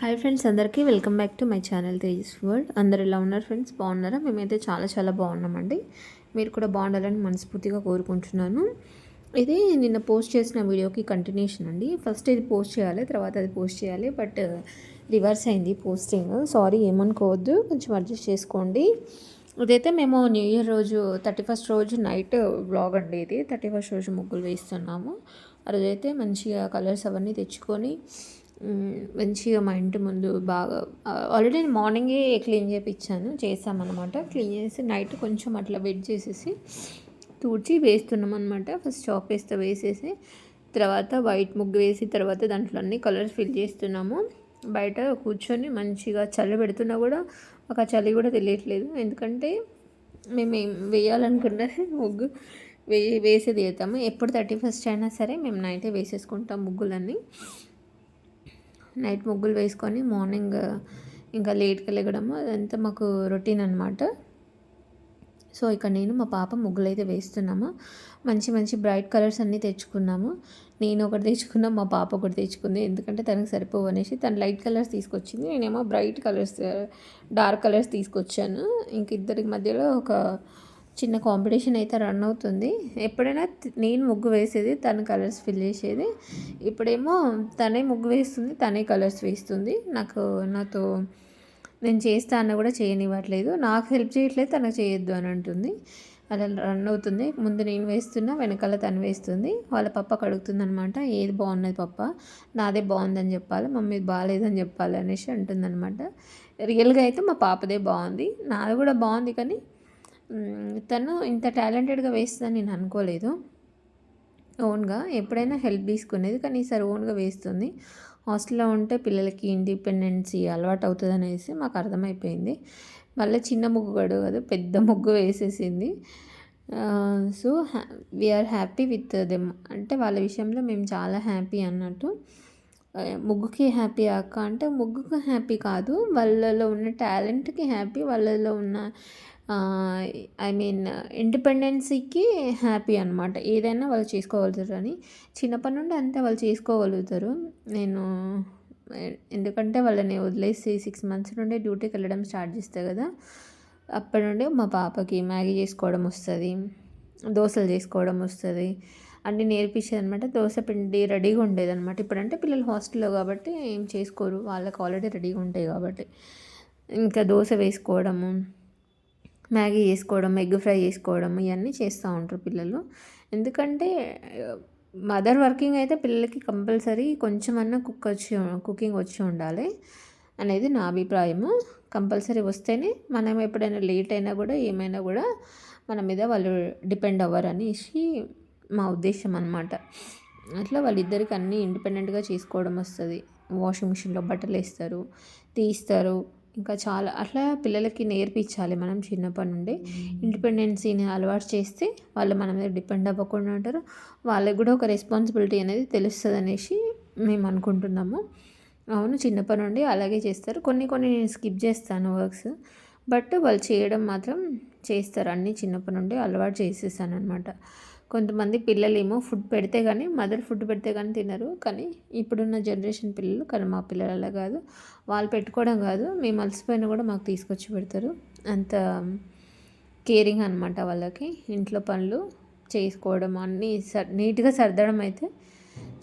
Hi friends అందరికీ welcome back to my channel Tejas world అందరు ఎలా ఉన్నారు ఫ్రెండ్స్ బాగున్నారా? మేమైతే చాలా చాలా బాగున్నామండి. మీరు కూడా బాగుండాలని మనస్ఫూర్తిగా కోరుకుంటున్నాను. ఇది నిన్న పోస్ట్ చేసిన వీడియోకి కంటిన్యూషన్ అండి. ఫస్ట్ ఇది పోస్ట్ చేయాలి తర్వాత అది పోస్ట్ చేయాలి బట్ రివర్స్ uh, అయింది పోస్టింగ్ సారీ ఏమనుకోవద్దు కొంచెం అడ్జస్ట్ చేసుకోండి. ఇదైతే మేము న్యూ ఇయర్ రోజు థర్టీ ఫస్ట్ రోజు నైట్ బ్లాగ్ అండి ఇది. థర్టీ ఫస్ట్ రోజు ముగ్గులు వేస్తున్నాము. ఆ రోజైతే మంచిగా కలర్స్ అవన్నీ తెచ్చుకొని మంచిగా మా ఇంటి ముందు బాగా ఆల్రెడీ మార్నింగే క్లీన్ చేయించాను చేసామన్నమాట. క్లీన్ చేసి నైట్ కొంచెం అట్లా వెయిట్ చేసేసి తూడ్చి వేస్తున్నాం అనమాట ఫస్ట్ చాక్ వేస్తే వేసేసి తర్వాత వైట్ ముగ్గు వేసి తర్వాత దాంట్లో అన్ని కలర్స్ ఫిల్ చేస్తున్నాము. బయట కూర్చొని మంచిగా చలి పెడుతున్నా కూడా ఒక చలి కూడా తెలియట్లేదు. ఎందుకంటే మేము ఏం వేయాలనుకున్నది ముగ్గు వే వేసేది వేస్తాము ఎప్పుడు థర్టీ ఫస్ట్ అయినా సరే మేము నైటే వేసేసుకుంటాం ముగ్గులన్నీ. నైట్ ముగ్గులు వేసుకొని మార్నింగ్ ఇంకా లేట్గా లెగడము అదంతా మాకు రొటీన్ అనమాట సో ఇక్కడ నేను మా పాప ముగ్గులు అయితే వేస్తున్నాము. మంచి మంచి బ్రైట్ కలర్స్ అన్నీ తెచ్చుకున్నాము. నేను ఒకటి తెచ్చుకున్నా మా పాప ఒకటి తెచ్చుకుంది. ఎందుకంటే తనకు సరిపోవు అనేసి తను లైట్ కలర్స్ తీసుకొచ్చింది. నేనేమో బ్రైట్ కలర్స్ డార్క్ కలర్స్ తీసుకొచ్చాను. ఇంక ఇద్దరికి మధ్యలో ఒక చిన్న కాంపిటీషన్ అయితే రన్ అవుతుంది. ఎప్పుడైనా నేను ముగ్గు వేసేది తను కలర్స్ ఫిల్ చేసేది. ఇప్పుడేమో తనే ముగ్గు వేస్తుంది తనే కలర్స్ వేస్తుంది. నాకు నాతో నేను చేస్తా అన్న కూడా చేయనివ్వట్లేదు. నాకు హెల్ప్ చేయట్లేదు తనకు చేయొద్దు అని అంటుంది. అలా రన్ అవుతుంది. ముందు నేను వేస్తున్నా వెనకాల తను వేస్తుంది. వాళ్ళ పప్ప కడుగుతుంది అనమాట ఏది బాగున్నది పప్ప? నాదే బాగుందని చెప్పాలి మమ్మీ బాగాలేదని చెప్పాలి అనేసి అంటుందన్నమాట రియల్గా అయితే మా పాపదే బాగుంది. నాది కూడా బాగుంది కానీ తను ఇంత టాలెంటెడ్గా వేస్తుందని నేను అనుకోలేదు. ఓన్గా ఎప్పుడైనా హెల్ప్ తీసుకునేది కానీ ఈసారి ఓన్గా వేస్తుంది. హాస్టల్లో ఉంటే పిల్లలకి ఇండిపెండెన్సీ అలవాటు అవుతుంది అనేసి మాకు అర్థమైపోయింది. మళ్ళీ చిన్న ముగ్గు గడు కదా పెద్ద ముగ్గు వేసేసింది. So we are happy with them అంటే వాళ్ళ విషయంలో మేము చాలా హ్యాపీ అన్నట్టు. ముగ్గుకి హ్యాపీ అక్క అంటే ముగ్గుకి హ్యాపీ కాదు. వాళ్ళలో ఉన్న టాలెంట్కి హ్యాపీ వాళ్ళలో ఉన్న ఐ మీన్ ఇండిపెండెన్సీకి హ్యాపీ అనమాట ఏదైనా వాళ్ళు చేసుకోగలుగుతారు అని. చిన్నప్పటి నుండి అంతే వాళ్ళు చేసుకోగలుగుతారు. నేను ఎందుకంటే వాళ్ళని వదిలేసి సిక్స్ మంత్స్ నుండి డ్యూటీకి వెళ్ళడం స్టార్ట్ చేస్తే కదా అప్పటి నుండి మా పాపకి మ్యాగీ చేసుకోవడం వస్తుంది దోశలు చేసుకోవడం వస్తుంది. అన్ని నేర్పించేది అనమాట దోశ పిండి రెడీగా ఉండేది అనమాట ఇప్పుడంటే పిల్లలు హాస్టల్లో కాబట్టి ఏం చేసుకోరు. వాళ్ళకి ఆల్రెడీ రెడీగా ఉంటాయి కాబట్టి. ఇంకా దోశ వేసుకోవడము మ్యాగీ చేసుకోవడం ఎగ్ ఫ్రై చేసుకోవడం ఇవన్నీ చేస్తూ ఉంటారు పిల్లలు. ఎందుకంటే మదర్ వర్కింగ్ అయితే పిల్లలకి కంపల్సరీ కొంచెమన్నా కుక్ వచ్చి కుకింగ్ వచ్చి ఉండాలి అనేది నా అభిప్రాయము. కంపల్సరీ వస్తేనే మనం ఎప్పుడైనా లేట్ అయినా కూడా ఏమైనా కూడా మన మీద వాళ్ళు డిపెండ్ అవ్వరు అనేసి మా ఉద్దేశం అనమాట అట్లా వాళ్ళిద్దరికి అన్నీ ఇండిపెండెంట్గా చేసుకోవడం వస్తుంది. వాషింగ్ మిషన్లో బట్టలు వేస్తారు తీస్తారు ఇంకా చాలా అట్లా పిల్లలకి నేర్పించాలి మనం చిన్నప్పటి నుండి. ఇండిపెండెన్సీని అలవాటు చేస్తే వాళ్ళు మన మీద డిపెండ్ అవ్వకుండా ఉంటారు. వాళ్ళకి కూడా ఒక రెస్పాన్సిబిలిటీ అనేది తెలుస్తుంది అనేసి మేము అనుకుంటున్నాము. అవును చిన్నప్పటి నుండి అలాగే చేస్తారు. కొన్ని కొన్ని నేను స్కిప్ చేస్తాను వర్క్స్. బట్ వాళ్ళు చేయడం మాత్రం చేస్తారు. అన్నీ చిన్నప్పటి నుండి అలవాటు చేసేసాను అనమాట కొంతమంది పిల్లలేమో ఫుడ్ పెడితే కానీ మదర్ ఫుడ్ పెడితే కానీ తినరు. కానీ ఇప్పుడున్న జనరేషన్ పిల్లలు కానీ మా పిల్లలు అలా కాదు. వాళ్ళు పెట్టుకోవడం కాదు. మేము అలసిపోయినా కూడా మాకు తీసుకొచ్చి పెడతారు. అంత కేరింగ్ అనమాట వాళ్ళకి. ఇంట్లో పనులు చేసుకోవడం అన్నీ సర్ నీట్గా సర్దడం అయితే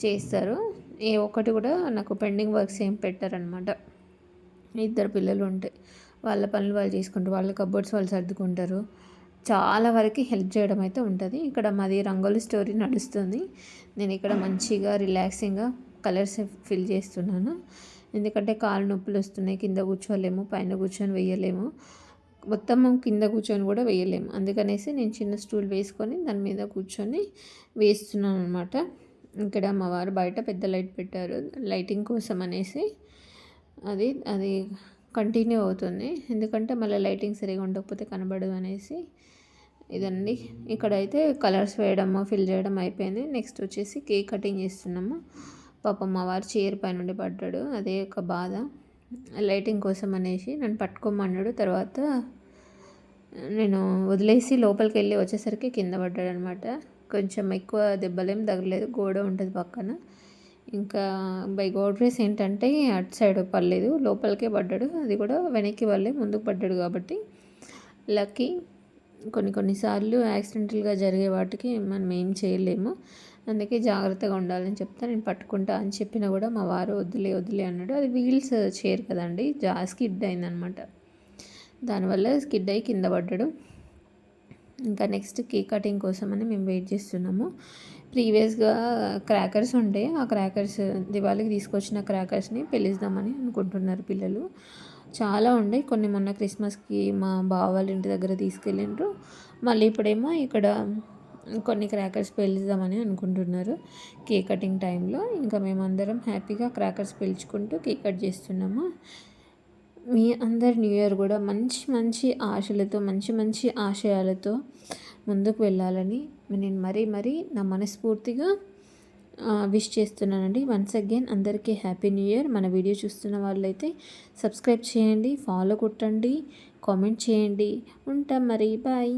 చేస్తారు. ఏ ఒక్కటి కూడా నాకు పెండింగ్ వర్క్స్ ఏం పెట్టారనమాట ఇద్దరు పిల్లలు ఉంటాయి వాళ్ళ పనులు వాళ్ళు చేసుకుంటారు వాళ్ళ కబోర్డ్స్ వాళ్ళు సర్దుకుంటారు. చాలా వరకు హెల్ప్ చేయడం అయితే ఉంటుంది. ఇక్కడ మాది రంగోలి స్టోరీ నడుస్తుంది. నేను ఇక్కడ మంచిగా రిలాక్సింగ్గా కలర్స్ ఫిల్ చేస్తున్నాను. ఎందుకంటే కాళ్ళు నొప్పులు వస్తున్నాయి కింద కూర్చోలేము పైన కూర్చొని వేయలేము మొత్తం కింద కూర్చొని కూడా వేయలేము అందుకనేసి నేను చిన్న స్టూల్ వేసుకొని దాని మీద కూర్చొని వేస్తున్నాను అనమాట ఇక్కడ మా వారు బయట పెద్ద లైట్ పెట్టారు. లైటింగ్ కోసం అనేసి. అది అది కంటిన్యూ అవుతుంది. ఎందుకంటే మళ్ళీ లైటింగ్ సరిగా ఉండకపోతే కనబడదు అనేసి ఇదండి. ఇక్కడైతే కలర్స్ వేయడము ఫిల్ చేయడం అయిపోయింది. నెక్స్ట్ వచ్చేసి కేక్ కటింగ్ చేస్తున్నాము. పాపం మా వారు చీర పైనుండి పడ్డాడు. అదే ఒక బాధ. లైటింగ్ కోసం అనేసి నన్ను పట్టుకోమన్నాడు. తర్వాత నేను వదిలేసి లోపలికి వెళ్ళి వచ్చేసరికి కింద పడ్డాడు అనమాట కొంచెం ఎక్కువ దెబ్బలేం తగలేదు. గోడ ఉంటుంది పక్కన. ఇంకా బై గోడ్ గ్రేస్ ఏంటంటే అటు సైడ్ పడలేదు లోపలికే పడ్డాడు. అది కూడా వెనక్కి వాళ్ళే ముందుకు పడ్డాడు కాబట్టి. లక్కీ కొన్ని కొన్నిసార్లు యాక్సిడెంటల్గా జరిగే వాటికి మనం ఏం చేయలేము. అందుకే జాగ్రత్తగా ఉండాలని చెప్తా నేను పట్టుకుంటా అని చెప్పినా కూడా మా వారు వద్దులే వద్దులే అన్నాడు. అది వీల్స్ చేయరు కదండి జా స్కిడ్ అయిందనమాట దానివల్ల స్కిడ్ అయ్యి కింద పడ్డాడు. ఇంకా నెక్స్ట్ కేక్ కటింగ్ కోసం అని మేము వెయిట్ చేస్తున్నాము. ప్రీవియస్గా క్రాకర్స్ ఉండే ఆ క్రాకర్స్ దివాళీకి తీసుకొచ్చిన క్రాకర్స్ని పెళ్ళిద్దామని అనుకుంటున్నారు పిల్లలు. చాలా ఉండే. కొన్ని మొన్న క్రిస్మస్కి మా బావ వాళ్ళ ఇంటి దగ్గర తీసుకెళ్ళిండ్రు. మళ్ళీ ఇప్పుడేమో ఇక్కడ కొన్ని క్రాకర్స్ పేలుద్దామని అనుకుంటున్నారు కేక్ కటింగ్ టైంలో. ఇంకా మేమందరం హ్యాపీగా క్రాకర్స్ పేల్చుకుంటూ కేక్ కట్ చేస్తున్నాము. మీ అందరి న్యూ ఇయర్ కూడా మంచి మంచి ఆశలతో మంచి మంచి ఆశయాలతో ముందుకు వెళ్ళాలని నేను మరీ మరీ నా మనస్ఫూర్తిగా విష్ చేస్తున్నానండి. వన్స్ అగైన్ అందరికీ హ్యాపీ న్యూ ఇయర్ మన వీడియో చూస్తున్న వాళ్ళైతే సబ్స్క్రైబ్ చేయండి ఫాలో కొట్టండి కామెంట్ చేయండి. ఉంటాం మరి బాయ్